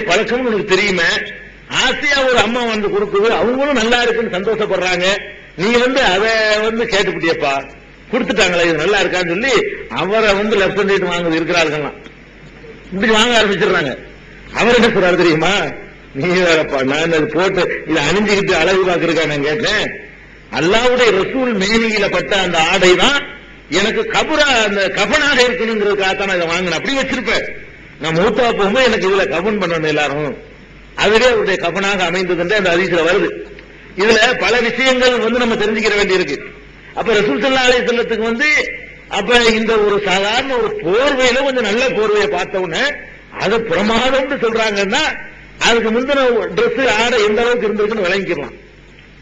பழக்கம் உனக்கு தெரியுமே? ஆசையா ஒரு அம்மா வந்து கொடுக்குது அவங்களும் நல்லா இருக்குன்னு சந்தோஷப்படுறாங்க. நீ வந்து அதை வந்து கேட்டுப்பிட்டியப்பா. கொடுத்துட்டாங்களே இது நல்லா இருக்கான்னு சொல்லி அவரை வந்து லெஃப்ட் ஹேண்ட் வாங்குது இருக்கிறார்கள்லாம். இப்படி வாங்க ஆரம்பிச்சிடுறாங்க. அவர் என்ன சொல்றாரு தெரியுமா? நீ வேறப்பா நான் அது போட்டு இதை அணிஞ்சுக்கிட்டு அழகு பார்க்கறதுக்கா நான் கேட்டேன். அல்லாவுடைய ரசூல் மேனியில பட்ட அந்த ஆடை தான் எனக்கு கபரா அந்த கபனாக இருக்கணுங்கிறதுக்காக தான் நான் இதை வாங்கினேன். அப்படி வச்சிருப்பேன். நான் மூத்தா போகும்போது எனக்கு இதுல கபன் பண்ணணும் எல்லாரும். அதுவே அவருடைய கபனாக அமைந்ததுன்ற அந்த அதிசல வருது. இதுல பல விஷயங்கள் வந்து நம்ம தெரிஞ்சுக்கிற வேண்டியிருக்கு. அப்ப ரசூல் சல்லா அலி செல்லத்துக்கு வந்து அப்ப இந்த ஒரு சாதாரண ஒரு போர்வையில கொஞ்சம் நல்ல போர்வையை பார்த்த உடனே அது பிரமாதம்னு சொல்றாங்கன்னா அதுக்கு முந்தின ட்ரெஸ் ஆடை எந்த அளவுக்கு இருந்திருக்குன்னு விளங்கிக்கலாம்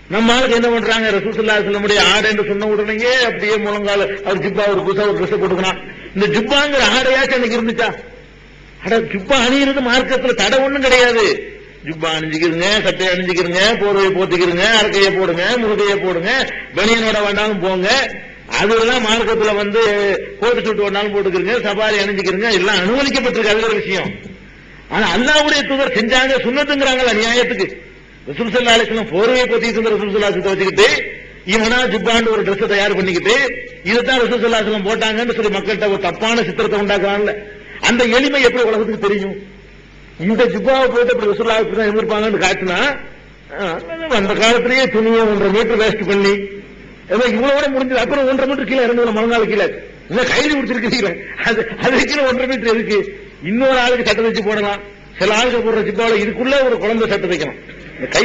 நம்ம ஆளுக்கு என்ன பண்றாங்க? ரசூசுல்லா ஆடை ஆடைன்னு சொன்ன உடனேயே அப்படியே முழங்கால அவர் ஜிப்பா ஒரு புதுசா ஒரு ட்ரெஸ் போட்டுக்கலாம் இந்த ஜிப்பாங்கிற ஆடையாச்சும் எனக்கு இருந்துச்சா? அட ஜுப்பா அணியிறது மார்க்கத்துல தடை ஒண்ணும் கிடையாது. ஜுப்பா அணிஞ்சுக்கிறங்க சட்டையை அணிஞ்சுக்கிறங்க போர்வையை போத்திக்கிறங்க அரக்கையை போடுங்க முருகையை போடுங்க பனியனோட வேண்டாலும் போங்க. அதுலாம் மார்க்கத்துல வந்து கோட்டு சுட்டு வேண்டாலும் போட்டுக்கிறங்க சபாரி அணிஞ்சுக்கிறங்க எல்லாம் அனுமதிக்கப்பட்டிருக்கு. அது ஒரு விஷயம். ஆனா அல்லாவுடைய தூதர் செஞ்சாங்க சுண்ணத்துங்கிறாங்களா நியாயத்துக்கு. ரசூல் சல்லா அலிஸ்லாம் போர்வையை போத்திட்டு இருந்த ரசூல் வச்சுக்கிட்டு இவனா ஜிப்பாண்டு ஒரு Dress தயார் பண்ணிக்கிட்டு இதுதான் ரசூல் போட்டாங்கன்னு சொல்லி மக்கள்கிட்ட ஒரு தப்பான சித்திரத்தை உண்டாக்குறான்ல அந்த எளிமை எப்படி உலகத்துக்கு தெரியும்? இந்த ஜிப்பாவை போட்டு இப்படி ரசூல்லா தான் இருந்திருப்பாங்கன்னு காட்டினா அந்த காலத்திலேயே துணியை ஒன்றரை மீட்டர் வேஸ்ட் பண்ணி ஏதோ இவ்வளவு முடிஞ்சது. அப்புறம் ஒன்றரை மீட்டர் கீழே இறங்குது முழங்கால கீழே. இல்ல கையில் பிடிச்சிருக்கீங்க அது அது கீழே ஒன்றரை மீட்டர் எதுக்கு? இன்னொரு ஆளுக்கு சட்டை வச்சு போடலாம். சில ஆளுக்கு போடுற ஜிப்பாவில இதுக்குள்ள ஒரு குழந்தை சட்டை வைக்கணும் இந்த கை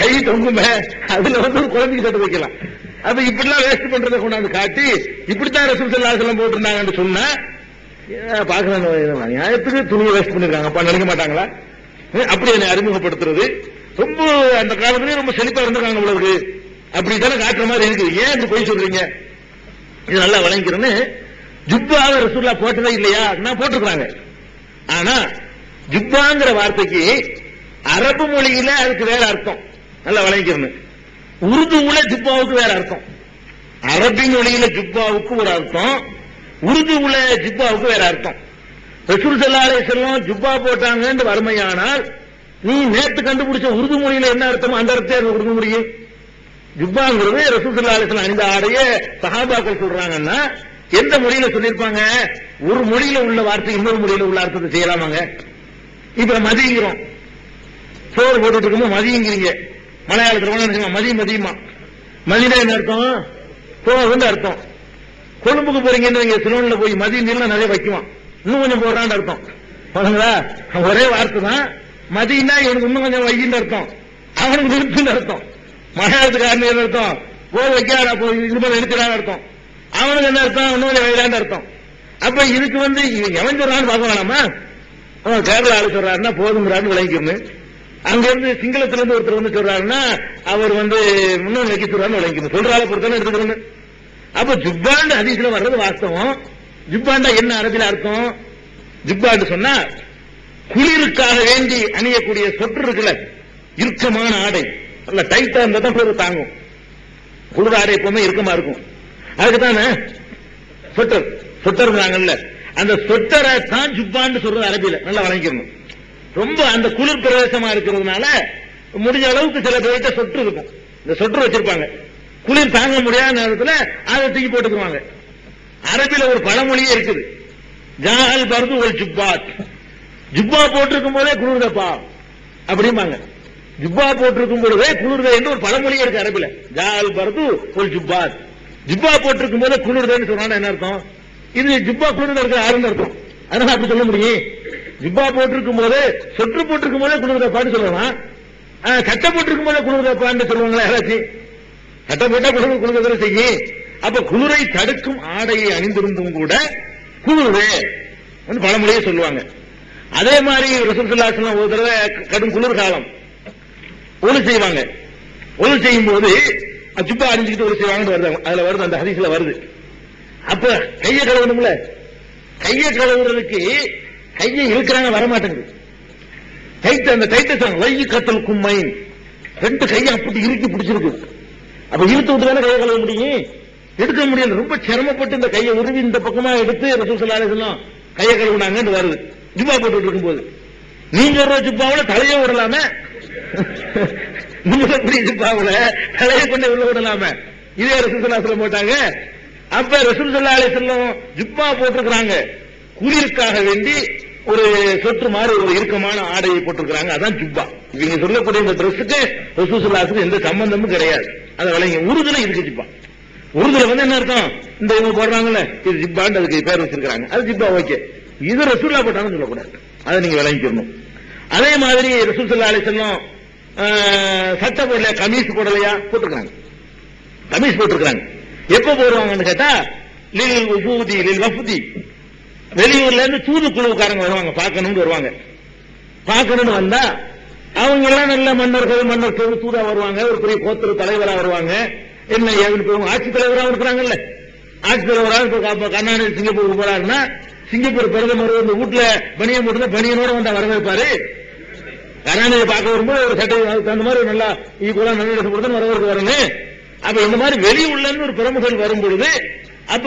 கை தொங்குமே அதுல வந்து ஒரு குழந்தைக்கு சட்டை வைக்கலாம் அப்ப இப்படிலாம் வேஸ்ட் பண்றதை கொண்டாந்து காட்டி இப்படித்தான் ரசூல் சல்லாஹ் செல்லம் போட்டிருந்தாங்கன்னு சொன்னா பாக்குறாங்க நியாயத்துக்கு துணியை வேஸ்ட் பண்ணிருக்காங்க. அப்ப நினைக்க மாட்டாங்களா? அப்படி என்னை அறிமுகப்படுத்துறது? ரொம்ப அந்த காலத்திலேயே ரொம்ப செழிப்பா இருந்திருக்காங்க உங்களுக்கு அப்படி தானே காட்டுற மாதிரி இருக்குது ஏன் இப்படி போய் சொல்றீங்க? இது நல்லா வழங்கிக்கிறேன்னு ஜுப்பாவை ரசூல்லா போட்டதே இல்லையா? நான் போட்டிருக்காங்க ஆனா ஜுப்பாங்கிற வார்த்தைக்கு அரபு மொழியில அதுக்கு வேற அர்த்தம். நல்லா வழங்கிக்கிறேன்னு உருதுவுல ஜுப்பாவுக்கு வேற அர்த்தம். அரபி மொழியில ஜுப்பாவுக்கு ஒரு அர்த்தம். உருதுவுல ஜிப்பாவுக்கு வேற அர்த்தம். ரசூல் சல்லா அலைஹிஸ்ஸலாம் ஜுப்பா போட்டாங்கன்னு வறுமையானால் நீ நேற்று கண்டுபிடிச்ச உருது மொழியில என்ன அர்த்தமோ? அந்த அர்த்தத்தை கொடுக்க முடியும்? ஜுப்பாங்கிறது ரசூல் சல்லா அலிஸ்லாம் அணிந்த ஆடைய சஹாபாக்கள் சொல்றாங்கன்னா எந்த மொழியில சொல்லியிருப்பாங்க? ஒரு மொழியில உள்ள வார்த்தை இன்னொரு மொழியில உள்ள அர்த்தத்தை செய்யலாமாங்க? இப்ப மதிங்கிறோம். சோறு போட்டுட்டு இருக்கும்போது மதியங்கிறீங்க மலையாளத்தில் மதி மதியமா? மதினா என்ன அர்த்தம்? சோறுன்னு அர்த்தம். கொழும்புக்கு போறீங்கன்னு சிலோன்ல போய் மதிய நீர்லாம் நிறைய வைக்குவான். இன்னும் கொஞ்சம் போடுறான்னு அர்த்தம். பாருங்களா ஒரே வார்த்தை தான். மதியம்னா இவனுக்கு இன்னும் கொஞ்சம் வைக்கின்ற அர்த்தம். அவனுக்கு நிறுத்துன்னு அர்த்தம். மலையாளத்துக்காரன் என்ன அர்த்தம்? போ வைக்காத போய் இது அர்த்தம். அவனுக்கு என்ன அர்த்தம்? இன்னும் கொஞ்சம் வைலான்னு அர்த்தம். அப்ப இதுக்கு வந்து எவன் சொல்றான்னு பார்க்க வேணாமா? அவன் கேரள ஆளு சொல்றாருன்னா போதுங்கிறான்னு விளங்கிக்கணும் அங்க இருந்து சிங்களத்துல இருந்து ஒருத்தர் வந்து சொல்றாருன்னா அவர் வந்து இன்னும் வைக்க சொல்றாருன்னு விளங்கிக்கணும் சொல்றாரு பொறுத்தவரை எடுத்துக்கணும் அப்ப ஜுப்பாண்டு ஹதீஸ்ல வர்றது வாஸ்தவம். ஜுப்பாண்டா என்ன அரபில அர்த்தம் ஜுப்பாண்டு சொன்னா குளிருக்காக வேண்டி அணியக்கூடிய சொற்று இருக்குல்ல இறுக்கமான ஆடை. நல்ல டைட்டா இருந்தா தான் குளிர் தாங்கும். குளிர் ஆடை எப்பவுமே இறுக்கமா இருக்கும். அதுக்கு தானே சொட்டர் சொட்டர்ங்கிறாங்கல்ல. அந்த சொட்டரை தான் ஜுப்பான்னு சொல்றது அரபியில. நல்லா வழங்கிக்கணும். ரொம்ப அந்த குளிர் பிரவேசமா இருக்கிறதுனால முடிஞ்ச அளவுக்கு சில பேர்கிட்ட சொட்டு இருக்கும். இந்த சொட்டு வச்சிருப்பாங்க. குளிர் தாங்க முடியாத நேரத்தில் அதை தூக்கி போட்டுக்குவாங்க. அரபில ஒரு பழமொழியே இருக்குது. ஜாகல் பர்து ஒரு ஜுப்பாத். ஜுப்பா போட்டிருக்கும் போதே குளிர்தப்பா அப்படிம்பாங்க. ஜுப்பா போட்டிருக்கும் பொழுதே குளிர்த என்று ஒரு பழமொழியே இருக்கு அரபில. ஜாகல் பருது ஒரு ஜுப்பாத். ஜுப்பா போட்டிருக்கும் போதே குளிர்தன்னு சொன்னா என்ன அர்த்தம்? இது ஜுப்பா குளிர்ந்த இருக்க ஆறுன்னு அர்த்தம். அதனால அப்படி சொல்ல முடியும். ஜிப்பா போட்டிருக்கும் போதே சொற்று போட்டிருக்கும் போதே குளிர்தப்பான்னு சொல்லலாம். ஆஹ், போட்டிருக்கும் போதே குளிர்தப்பான்னு சொல்லுவாங்களா யாராச்சும்? சட்டம் போட்டா குளிர் குளிர்தல் செய்யும் அப்ப குளிரை தடுக்கும் ஆடையை அணிந்திருந்தும் கூட குளிரே வந்து பழமொழியே சொல்லுவாங்க. அதே மாதிரி ரசூல் ஒரு தடவை கடும் குளிர் காலம். ஒழு செய்வாங்க. ஒளி செய்யும் போது ஜுப்பா அணிஞ்சுக்கிட்டு ஒளி செய்வாங்கன்னு வருது. அதுல வருது அந்த ஹரிசில வருது. அப்ப கையை கழுவணும்ல? கையை கழுவுறதுக்கு கையை இழுக்கிறாங்க வரமாட்டேங்குது. டைட் அந்த டைட்டஸ் வை கத்தல் கும்மைன். ரெண்டு கையை அப்படி இறுக்கி பிடிச்சிருக்கு. அப்ப இழுத்து விட்டு தானே கையை கழுவ முடியும்? எடுக்க முடியல. ரொம்ப சிரமப்பட்டு இந்த கையை உருவி இந்த பக்கமா எடுத்து ரசூல் ஸல்லல்லாஹு கையை கழுவுனாங்கன்னு வருது. ஜுப்பா போட்டுட்டு இருக்கும்போது. நீங்க ஒரு ஜிப்பாவுல தலையே விடலாமே? நீங்க எப்படி ஜிப்பாவுல தலையை கொண்டு உள்ள விடலாமே? இதே ரசூல் போட்டாங்க. அப்ப ரசூல் சல்லா ஜிப்பா போட்டிருக்கிறாங்க. குளிருக்காக வேண்டி ஒரு சொட்டு மாதிரி ஒரு இறுக்கமான ஆடையை போட்டிருக்கிறாங்க. அதான் ஜிப்பா இவங்க சொல்லக்கூடிய இந்த ட்ரெஸ்ஸுக்கு ரசூல் எந்த சம்பந்தமும் கிடையாது. அதை விளங்க உருதுல இருக்கு ஜிப்பா. உருதுல வந்து என்ன அர்த்தம்? இந்த இவங்க போடுறாங்கல்ல இது ஜிப்பான்னு அதுக்கு பேர் வச்சிருக்காங்க அது ஜிப்பா ஓகே. இது ரசூல்லா போட்டாலும் சொல்லக்கூடாது. அதை நீங்க விளங்கிக்கணும். அதே மாதிரி ரசூல் அலி செல்லம் சட்டை போடல கமீஸ் போடலையா? போட்டிருக்காங்க கமீஸ் போட்டிருக்காங்க எப்ப போடுவாங்கன்னு கேட்டா லில் உபூதி லில் வஃபுதி. வெளியூர்ல இருந்து தூதுக்குழுவுக்காரங்க வருவாங்க பார்க்கணும்னு வருவாங்க. பார்க்கணும்னு வந்தா அவங்க எல்லாம் நல்ல மன்னர்கள் மன்னர் தூது தூதா வருவாங்க. ஒரு பெரிய கோத்திர தலைவரா வருவாங்க. என்ன ஏதுன்னு ஆட்சி தலைவரா இருக்கிறாங்கல்ல? ஆட்சி தலைவரா இப்ப கர்நாடக சிங்கப்பூருக்கு போறாருன்னா சிங்கப்பூர் பிரதமர் இந்த வீட்டுல பனியன் போட்டு பனியனோட வந்தா வரவேற்பாரு. கருணாநிதி பார்க்க வரும்போது ஒரு சட்டை அதுக்கு தகுந்த மாதிரி நல்லா ஈக்குவலா நல்ல இடத்து கொடுத்து வரவேற்க வரணும் அப்ப இந்த மாதிரி வெளி உள்ளன்னு ஒரு பிரமுகர் வரும் பொழுது அப்ப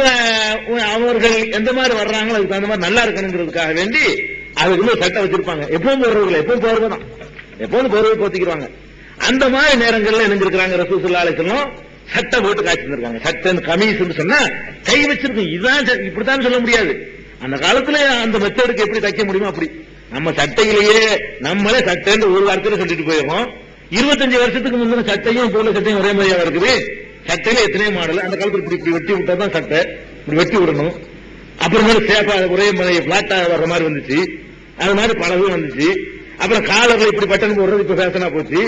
அவர்கள் எந்த மாதிரி வர்றாங்களோ அதுக்கு தகுந்த மாதிரி நல்லா இருக்கணுங்கிறதுக்காக வேண்டி அதுக்குள்ள சட்டை வச்சிருப்பாங்க. எப்பவும் போறவர்கள் எப்பவும் போறதுதான் எப்போதும் போர்வை போத்திக்கிறாங்க அந்த மாதிரி நேரங்கள்ல இருக்கிறாங்க ரசூசுல்லா அலிசல்லம் சட்டை போட்டு காய்ச்சிருக்காங்க சட்டை கமீஸ் சொன்னா கை வச்சிருக்கு. இதுதான் இப்படித்தான் சொல்ல முடியாது. அந்த காலத்துல அந்த மெத்தடுக்கு எப்படி தைக்க முடியுமோ அப்படி. நம்ம சட்டையிலேயே நம்மளே சட்டைன்னு ஒரு வாரத்துல சொல்லிட்டு போயிருக்கோம். இருபத்தஞ்சு வருஷத்துக்கு முந்தின சட்டையும் போல சட்டையும் ஒரே மாதிரியா இருக்குது? சட்டையில எத்தனையோ மாடல். அந்த காலத்துல இப்படி இப்படி வெட்டி விட்டா தான் சட்டை. இப்படி வெட்டி விடணும். அப்புறமேல சேஃபா ஒரே மாதிரி பிளாட்டா வர்ற மாதிரி வந்துச்சு. அது மாதிரி பலவும் வந்துச்சு. அப்புறம் காலர்ல இப்படி பட்டன் போடுறது இப்ப ஃபேஷனா போச்சு.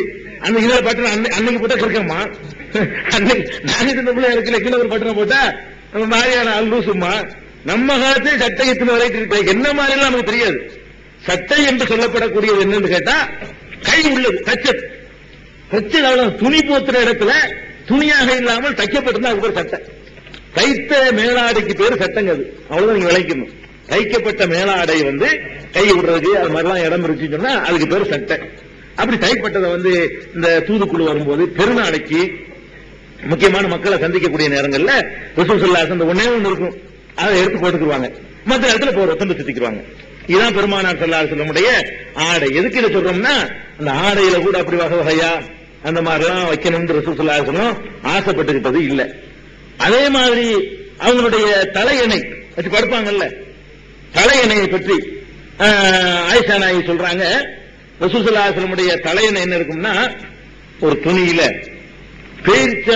அந்த இதுல பட்டன் அன்னைக்கு போட்டா கிடக்கமா அன்னைக்கு நாங்க இந்த பிள்ளை இருக்குல்ல கீழே ஒரு பட்டனை போட்டா நம்ம மாதிரியான அல் லூசுமா நம்ம காலத்தில் சட்டை எத்தனை வரைக்கும் இருக்கு. என்ன மாதிரி நமக்கு தெரியாது. சட்டை என்று சொல்லப்படக்கூடியது என்னன்னு கேட்டா கை உள்ளது தச்சது தச்சது அவ்வளவு துணி போத்துற இடத்துல துணியாக இல்லாமல் தைக்கப்பட்டிருந்தா அதுக்கு ஒரு சட்டை. தைத்த மேலாடைக்கு பேர் சட்டங்க அது. அவ்வளவுதான் நீங்க விளைக்கணும். தைக்கப்பட்ட மேலாடை வந்து கை விடுறதுக்கு அது மாதிரிலாம் இடம் இருந்துச்சுன்னு சொன்னா அதுக்கு பேர் சட்டை. அப்படி தைப்பட்டதை வந்து இந்த தூதுக்குழு வரும்போது பெருநாளைக்கு முக்கியமான மக்களை சந்திக்கக்கூடிய நேரங்கள்ல ரசூல் அந்த ஒன்னே ஒன்று இருக்கும். அதை எடுத்து போட்டுக்குவாங்க மற்ற இடத்துல போற துண்டு சுத்திக்குவாங்க இதுதான் பெருமானார் ஸல்லல்லாஹு அலைஹி ஆடை. எதுக்கு இதை சொல்றோம்னா அந்த ஆடையில கூட அப்படி வகை வகையா அந்த மாதிரிலாம் வைக்கணும்னு ரசூல் சொல்லும். ஆசைப்பட்டுக்கிட்டது இல்லை. அதே மாதிரி அவங்களுடைய தலையணை வச்சு படுப்பாங்கல்ல தலையணையை பற்றி ஆஹ், ஆயிஷா நாயகி சொல்றாங்க. ரசூல் தலையணை என்ன இருக்கும்னா ஒரு துணியில பேரிச்ச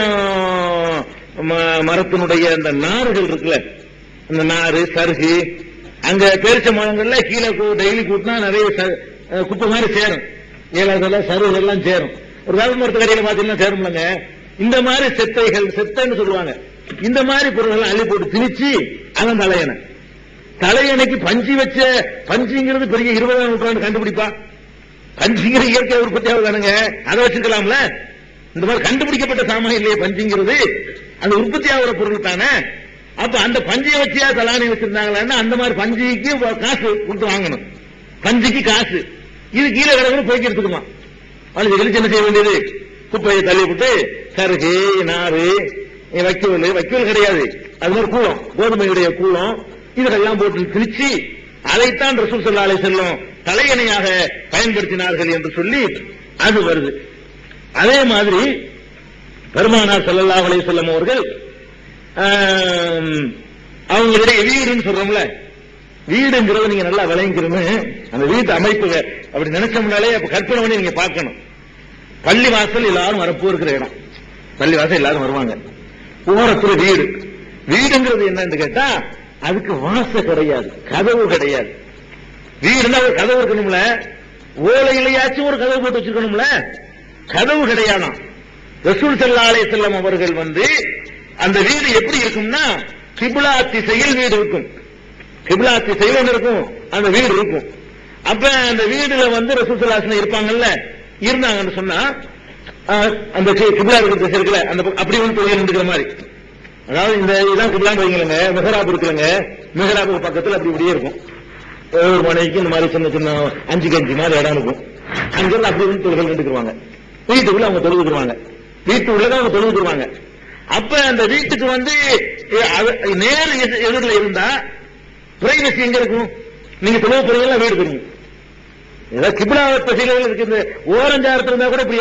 ம- மரத்தினுடைய அந்த நார்கள் இருக்குல்ல அந்த நாறு சருகு அங்க பேரிச்ச மரங்கள்ல கீழே டெய்லி கூட்டினா நிறைய குப்பை மாதிரி சேரும். ஏழாவதெல்லாம் சருகு எல்லாம் சேரும். ஒரு வேலை மரத்து கடையில பாத்தீங்கன்னா சேரும்லங்க. இந்த மாதிரி செத்தைகள் செத்தைன்னு சொல்லுவாங்க. இந்த மாதிரி பொருள்கள் அள்ளி போட்டு திணிச்சு அதன் தலையணை. தலையணைக்கு பஞ்சு வச்ச பஞ்சுங்கிறது பெரிய இருபதாம் நூற்றாண்டு கண்டுபிடிப்பா? பஞ்சுங்கிற இயற்கை உற்பத்தியாக தானுங்க அதை வச்சிருக்கலாம்ல? இந்த மாதிரி கண்டுபிடிக்கப்பட்ட சாமான் இல்லையே பஞ்சுங்கிறது. அது உற்பத்தி ஆகிற பொருள் தானே. அப்ப அந்த பஞ்சையை வச்சியா தலானி வச்சிருந்தாங்களான்னா அந்த மாதிரி பஞ்சுக்கு காசு கொடுத்து வாங்கணும். பஞ்சுக்கு காசு. இது கீழே கிடக்குற போய்க்கு எடுத்துக்குமா. அது என்ன செய்ய வேண்டியது? குப்பையை தள்ளி விட்டு சருகு நாறு வைக்கோல் வைக்கோல் கிடையாது. அது மாதிரி கூலம் கோதுமையுடைய கூலம் இதெல்லாம் போட்டு கிழிச்சு அதைத்தான் ரசூல் ஸல்லல்லாஹு அலைஹி செல்லும் தலையணையாக பயன்படுத்தினார்கள் என்று சொல்லி அது வருது. அதே மாதிரி பெருமானார் ஸல்லல்லாஹு அலைஹி வஸல்லம் அவர்கள் ஆம், அவங்களுடைய வீடுன்னு சொல்றோம்ல வீடுங்கிறத நீங்க நல்லா விளைங்கிறன்னு அந்த வீட்டு அமைப்பு அப்படி நினைச்சோம்னாலே அப்ப கற்பனை பண்ணி நீங்க பார்க்கணும். பள்ளி வாசல் எல்லாரும் வரப்போ இருக்கிற இடம். பள்ளி வாசல் எல்லாரும் வருவாங்க. ஓரத்துல வீடு. வீடுங்கிறது என்னன்னு கேட்டா அதுக்கு வாச கிடையாது கதவு கிடையாது. வீடுனா ஒரு கதவு இருக்கணும்ல? ஓலையிலையாச்சும் ஒரு கதவு போட்டு வச்சிருக்கணும்ல? கதவு கிடையாதாம். ரசூல் செல்லா அலைஹி வஸல்லம் அவர்கள் வந்து அந்த வீடு எப்படி இருக்கும்னா கிப்லா திசையில் வீடு இருக்கும். கிப்லா திசையில் ஒன்று இருக்கும் அந்த வீடு இருக்கும். அப்ப அந்த வீடுல வந்து ரசூல் செல்லாசன இருப்பாங்கல்ல இருந்தாங்கன்னு சொன்னா அந்த கி- இருக்கிற திசை இருக்குல்ல அந்த அப்படி வந்து தொழில் இருக்கிற மாதிரி. அதாவது இந்த இதெல்லாம் கிடையாது வைங்களேங்க மெஹராப் இருக்குல்லங்க மெஹராபுக்கு பக்கத்துல அப்படி இப்படியே இருக்கும். ஒவ்வொரு மனைக்கு இந்த மாதிரி சின்ன சின்ன அஞ்சு கஞ்சி மாதிரி இடம் இருக்கும். அங்கிருந்து அப்படி இருந்து தொழில்கள் நின்றுக்குவாங்க வீட்டுக்குள்ள அவங்க தொழுதுக்குருவாங்க வீட்டு உள்ளதான் அவங்க தொழுதுக்குருவாங்க அப்ப அந்த வீட்டுக்கு வந்து நேர் எதிரில் இருந்தா பிரைவசி எங்க இருக்கும்? நீங்க தொழுவ போறீங்களா வீடு தெரியும் ஏதாவது கிபிலா பசிகள் இருக்கு இந்த ஓரஞ்சாரத்தில் இருந்தா கூட இப்படி